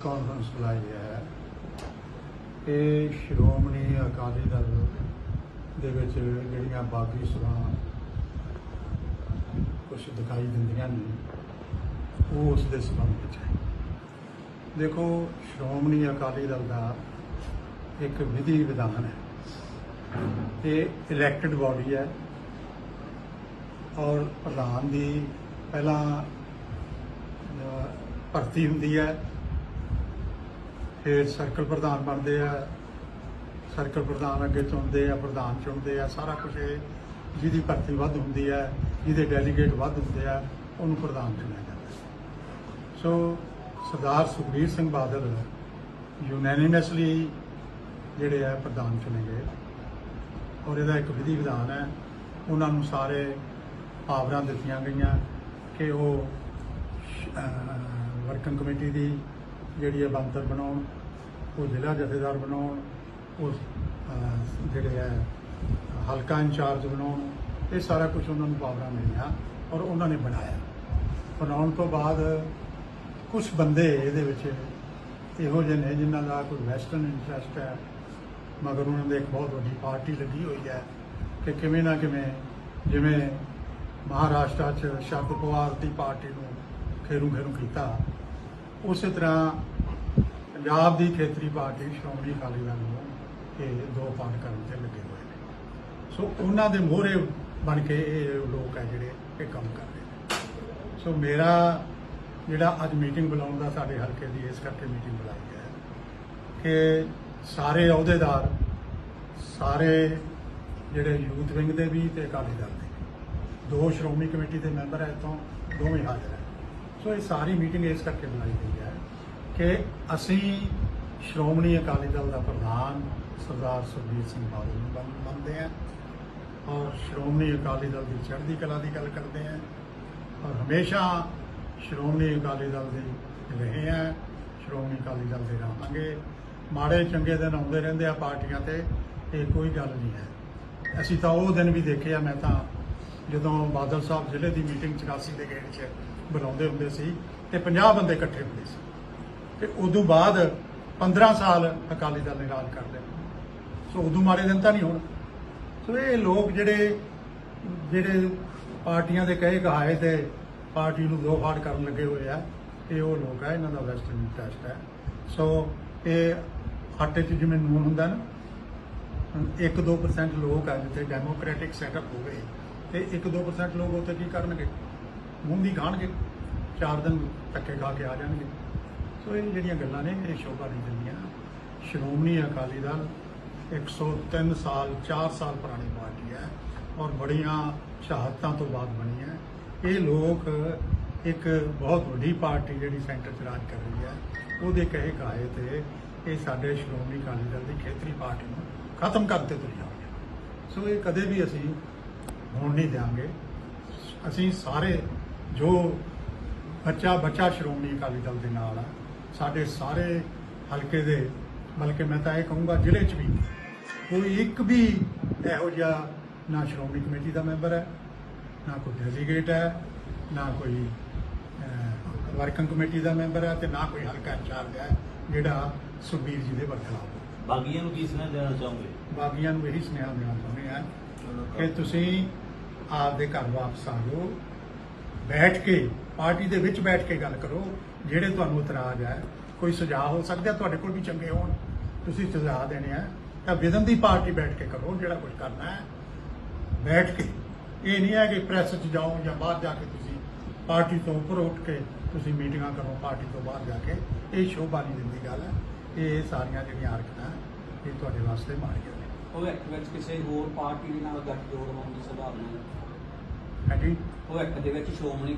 Conference ਬੁਲਾਈ ਹੈ। ਇਹ ਸ਼੍ਰੋਮਣੀ ਅਕਾਲੀ ਦਲ ਦੇ ਵਿੱਚ ਜਿਹੜੀਆਂ ਬਾਗੀ ਸਭਾਵਾਂ ਕੁਝ ਦਿਖਾਈ ਦਿੰਦੀਆਂ ਨੇ, ਉਹ ਉਸ ਦੇ ਸੰਬੰਧ ਵਿੱਚ ਹੈ। ਦੇਖੋ, ਸ਼੍ਰੋਮਣੀ ਅਕਾਲੀ ਦਲ ਦਾ ਇੱਕ ਵਿਧੀ ਵਿਧਾਨ ਹੈ। ਇਹ ਇਲੈਕਟਿਡ ਬਾਡੀ ਹੈ ਔਰ ਪ੍ਰਧਾਨ ਦੀ ਪਹਿਲਾਂ ਭਰਤੀ ਹੁੰਦੀ ਹੈ। ਫਿਰ ਸਰਕਲ ਪ੍ਰਧਾਨ ਬਣਦੇ ਆ, ਸਰਕਲ ਪ੍ਰਧਾਨ ਅੱਗੇ ਚੁਣਦੇ ਆ, ਪ੍ਰਧਾਨ ਚੁਣਦੇ ਆ, ਸਾਰਾ ਕੁਝ ਇਹ ਜਿਹਦੀ ਭਰਤੀ ਵੱਧ ਹੁੰਦੀ ਹੈ ਜਿਹਦੇ ਡੈਲੀਗੇਟ ਵੱਧ ਹੁੰਦੇ ਆ, ਉਹਨੂੰ ਪ੍ਰਧਾਨ ਚੁਣਿਆ ਜਾਂਦਾ ਸੋ ਸਰਦਾਰ ਸੁਖਬੀਰ ਸਿੰਘ ਬਾਦਲ ਯੂਨੈਨਿਮਸਲੀ ਜਿਹੜੇ ਆ ਪ੍ਰਧਾਨ ਚੁਣੇ ਗਏ ਔਰ ਇਹਦਾ ਇੱਕ ਵਿਧੀ ਵਿਧਾਨ ਹੈ, ਉਹਨਾਂ ਨੂੰ ਸਾਰੇ ਪਾਵਰਾਂ ਦਿੱਤੀਆਂ ਗਈਆਂ ਕਿ ਉਹ ਵਰਕਿੰਗ ਕਮੇਟੀ ਦੀ ਜਿਹੜੀ ਹੈ ਬੰਤਰ ਬਣਾਉਣ, ਉਹ ਜ਼ਿਲ੍ਹਾ ਜਥੇਦਾਰ ਬਣਾਉਣ ਉਹ ਜਿਹੜੇ ਹੈ, ਹਲਕਾ ਇੰਚਾਰਜ ਬਣਾਉਣ, ਇਹ ਸਾਰਾ ਕੁਝ ਉਹਨਾਂ ਨੂੰ ਪਾਵਰਾਂ ਮਿਲੀਆਂ ਔਰ ਉਹਨਾਂ ਨੇ ਬਣਾਇਆ। ਬਣਾਉਣ ਤੋਂ ਬਾਅਦ ਕੁਝ ਬੰਦੇ ਇਹਦੇ ਵਿੱਚ ਇਹੋ ਜਿਹੇ ਨੇ ਜਿਨ੍ਹਾਂ ਦਾ ਕੋਈ ਵੈਸਟਰਨ ਇੰਟਰਸਟ ਹੈ। ਮਗਰ ਉਹਨਾਂ ਦੇ ਇੱਕ ਬਹੁਤ ਵੱਡੀ ਪਾਰਟੀ ਲੱਗੀ ਹੋਈ ਹੈ ਕਿ ਕਿਵੇਂ ਨਾ ਕਿਵੇਂ ਜਿਵੇਂ ਮਹਾਰਾਸ਼ਟਰ 'ਚ ਸ਼ਰਦ ਪਵਾਰ ਦੀ ਪਾਰਟੀ ਨੂੰ ਖੇਰੂ ਖੇਰੂ ਕੀਤਾ ਉਸੇ ਤਰ੍ਹਾਂ ਪੰਜਾਬ ਦੀ ਖੇਤਰੀ ਪਾਰਟੀ ਸ਼੍ਰੋਮਣੀ ਅਕਾਲੀ ਦਲ ਨੂੰ ਇਹ ਦੋ ਪਾਰਟ ਕਰਨ ਤੇ ਲੱਗੇ ਹੋਏ ਨੇ। ਸੋ ਉਹਨਾਂ ਦੇ ਮੋਹਰੇ ਬਣ ਕੇ ਇਹ ਲੋਕ ਹੈ ਜਿਹੜੇ ਇਹ ਕੰਮ ਕਰ ਰਹੇ ਨੇ। ਸੋ ਮੇਰਾ ਜਿਹੜਾ ਅੱਜ ਮੀਟਿੰਗ ਬੁਲਾਉਣ ਦਾ ਸਾਡੇ ਹਲਕੇ ਦੀ ਇਸ ਕਰਕੇ ਮੀਟਿੰਗ ਬੁਲਾਈ ਹੈ ਕਿ ਸਾਰੇ ਅਹੁਦੇਦਾਰ, ਸਾਰੇ ਜਿਹੜੇ ਯੂਥ ਵਿੰਗ ਦੇ ਵੀ ਤੇ ਅਕਾਲੀ ਦਲ ਦੇ ਦੋ ਸ਼੍ਰੋਮਣੀ ਕਮੇਟੀ ਦੇ ਮੈਂਬਰ ਹੈ ਇੱਥੋਂ ਦੋਵੇਂ ਹਾਜ਼ਰ ਹੈ ਸੋ ਇਹ ਸਾਰੀ ਮੀਟਿੰਗ ਇਸ ਕਰਕੇ ਬਣਾਈ ਗਈ ਹੈ ਕਿ ਅਸੀਂ ਸ਼੍ਰੋਮਣੀ ਅਕਾਲੀ ਦਲ ਦਾ ਪ੍ਰਧਾਨ ਸਰਦਾਰ ਸੁਖਬੀਰ ਸਿੰਘ ਬਾਦਲ ਨੂੰ ਮੰਨ- ਮੰਨਦੇ ਹਾਂ ਔਰ ਸ਼੍ਰੋਮਣੀ ਅਕਾਲੀ ਦਲ ਦੀ ਚੜ੍ਹਦੀ ਕਲਾ ਦੀ ਗੱਲ ਕਰਦੇ ਹਾਂ ਔਰ ਹਮੇਸ਼ਾ ਸ਼੍ਰੋਮਣੀ ਅਕਾਲੀ ਦਲ ਦੇ ਰਹੇ ਹਾਂ, ਸ਼੍ਰੋਮਣੀ ਅਕਾਲੀ ਦਲ ਦੇ ਰਹਾਂਗੇ। ਮਾੜੇ ਚੰਗੇ ਦਿਨ ਆਉਂਦੇ ਰਹਿੰਦੇ ਆ ਪਾਰਟੀਆਂ ਤੇ, ਇਹ ਕੋਈ ਗੱਲ ਨਹੀਂ ਹੈ। ਅਸੀਂ ਤਾਂ ਉਹ ਦਿਨ ਵੀ ਦੇਖੇ ਆ, ਮੈਂ ਤਾਂ ਜਦੋਂ ਬਾਦਲ ਸਾਹਿਬ ਜ਼ਿਲ੍ਹੇ ਦੀ ਮੀਟਿੰਗ 84 ਦੇ ਗੇੜ 'ਚ ਬੁਲਾਉਂਦੇ ਹੁੰਦੇ ਸੀ ਤੇ 50 ਬੰਦੇ ਇਕੱਠੇ ਹੁੰਦੇ ਸੀ। ਤੇ ਉਦੋਂ ਬਾਅਦ 15 ਸਾਲ ਅਕਾਲੀ ਦਲ ਨੇ ਰਾਜ ਕਰ ਲਿਆ। ਸੋ ਉਦੋਂ ਮਾੜੇ ਦਿਨ ਤਾਂ ਨਹੀਂ ਹੋਣ। ਸੋ ਇਹ ਲੋਕ ਜਿਹੜੇ ਜਿਹੜੇ ਪਾਰਟੀਆਂ ਦੇ ਕਹੇ ਕਹਾਏ ਤੇ ਪਾਰਟੀ ਨੂੰ ਦੋ ਫਾੜ ਕਰਨ ਲੱਗੇ ਹੋਏ ਆ, ਇਹ ਉਹ ਲੋਕ ਆ, ਇਹਨਾਂ ਦਾ ਵੈਸਟਰਨ ਇੰਟਰਸਟ ਹੈ। ਸੋ ਇਹ ਆਟੇ 'ਚ ਜਿਵੇਂ ਨੂਨ ਹੁੰਦਾ ਨਾ 1-2% ਲੋਕ ਆ ਜਿੱਥੇ ਡੈਮੋਕ੍ਰੈਟਿਕ ਸੈਟਅਪ ਹੋਵੇ ਤੇ 1-2% ਲੋਕ ਉੱਥੇ ਕੀ ਕਰਨਗੇ? ਮੂੰਹ ਦੀ ਖਾਣਗੇ। ਚਾਰ ਦਿਨ ਧੱਕੇ ਖਾ ਕੇ ਆ ਜਾਣਗੇ। ਸੋ ਇਹ ਜਿਹੜੀਆਂ ਗੱਲਾਂ ਨੇ, ਇਹ ਸ਼ੋਭਾ ਨਹੀਂ ਦਿੰਦੀਆਂ ਸ਼੍ਰੋਮਣੀ ਅਕਾਲੀ ਦਲ 103 ਸਾਲ 4 ਸਾਲ ਪੁਰਾਣੀ ਪਾਰਟੀ ਹੈ ਔਰ ਬੜੀਆਂ ਸ਼ਹਾਦਤਾਂ ਤੋਂ ਬਾਅਦ ਬਣੀ ਹੈ। ਇਹ ਲੋਕ ਇੱਕ ਬਹੁਤ ਵੱਡੀ ਪਾਰਟੀ ਜਿਹੜੀ ਸੈਂਟਰ 'ਚ ਰਾਜ ਕਰ ਰਹੀ ਹੈ, ਉਹਦੇ ਕਹੇ ਕਾਏ ਤੇ ਇਹ ਸਾਡੇ ਸ਼੍ਰੋਮਣੀ ਅਕਾਲੀ ਦਲ ਦੀ ਖੇਤਰੀ ਪਾਰਟੀ ਨੂੰ ਖਤਮ ਕਰਤੇ ਤੁਰ ਜਾਣਗੇ ਸੋ ਇਹ ਕਦੇ ਵੀ ਅਸੀਂ ਹੋਣ ਨਹੀਂ ਦਿਆਂਗੇ। ਅਸੀਂ ਸਾਰੇ ਜੋ ਬੱਚਾ ਬੱਚਾ ਸ਼੍ਰੋਮਣੀ ਅਕਾਲੀ ਦਲ ਦੇ ਨਾਲ ਆ ਸਾਡੇ ਸਾਰੇ ਹਲਕੇ ਦੇ ਬਲਕਿ ਮੈਂ ਤਾਂ ਇਹ ਕਹੂੰਗਾ ਜ਼ਿਲ੍ਹੇ 'ਚ ਵੀ ਕੋਈ ਇੱਕ ਵੀ ਇਹੋ ਜਿਹਾ ਨਾ ਸ਼੍ਰੋਮਣੀ ਕਮੇਟੀ ਦਾ ਮੈਂਬਰ ਹੈ ਨਾ ਕੋਈ ਡੈਲੀਗੇਟ ਹੈ ਨਾ ਕੋਈ ਵਰਕਿੰਗ ਕਮੇਟੀ ਦਾ ਮੈਂਬਰ ਹੈ ਤੇ ਨਾ ਕੋਈ ਹਲਕਾ ਇੰਚਾਰਜ ਹੈ ਜਿਹੜਾ ਸੁਖਬੀਰ ਜੀ ਦੇ ਵਰਖਲਾਫ ਹੈ ਬਾਗੀਆਂ ਨੂੰ ਕੀ ਸੁਨੇਹਾ ਦੇਣਾ ਚਾਹੋਗੇ? ਬਾਗੀਆਂ ਨੂੰ ਇਹੀ ਸੁਨੇਹਾ ਦੇਣਾ ਚਾਹੁੰਦੇ ਹਾਂ ਕਿ ਤੁਸੀਂ ਆਪਦੇ ਘਰ ਵਾਪਸ ਆ ਜਾਓ। ਬੈਠ ਕੇ, ਪਾਰਟੀ ਦੇ ਵਿੱਚ ਬੈਠ ਕੇ ਗੱਲ ਕਰੋ, ਜਿਹੜੇ ਤੁਹਾਨੂੰ ਇਤਰਾਜ਼ ਹੈ। ਕੋਈ ਸੁਝਾਅ ਹੋ ਸਕਦਾ, ਤੁਹਾਡੇ ਕੋਲ ਵੀ ਚੰਗੇ ਹੋਣ। ਤੁਸੀਂ ਸੁਝਾਅ ਦੇਣੇ ਆ, ਤਾਂ ਵਿਦਨ ਦੀ ਪਾਰਟੀ ਬੈਠ ਕੇ ਕਰੋ, ਜਿਹੜਾ ਕੁਝ ਕਰਨਾ ਹੈ। ਬੈਠ ਕੇ, ਇਹ ਨਹੀਂ ਹੈ ਕਿ ਪ੍ਰੈਸ 'ਚ ਜਾਓ ਜਾਂ ਬਾਹਰ ਜਾ ਕੇ ਤੁਸੀਂ ਪਾਰਟੀ ਤੋਂ ਉੱਪਰ ਉੱਠ ਕੇ ਤੁਸੀਂ ਮੀਟਿੰਗਾਂ ਕਰੋ, ਪਾਰਟੀ ਤੋਂ ਬਾਹਰ ਜਾ ਕੇ। ਇਹ ਸ਼ੋਭਾ ਨਹੀਂ ਦਿੰਦੀ ਗੱਲ ਇਹ ਸਾਰੀਆਂ ਜਿਹੜੀਆਂ ਹਰਕਤਾਂ ਇਹ ਤੁਹਾਡੇ ਵਾਸਤੇ ਮਾੜੀਆਂ ਨੇ। ਭਵਿੱਖ ਵਿੱਚ ਕਿਸੇ ਹੋਰ ਪਾਰਟੀ ਦੇ ਨਾਲ ਗੱਠਜੋੜ ਹੋਣ ਦੀ ਸੰਭਾਵਨਾ ਹੈ। ਹਾਂਜੀ ਭਵਿੱਖ ਦੇ ਵਿੱਚ ਸ਼ੋਮਣੀ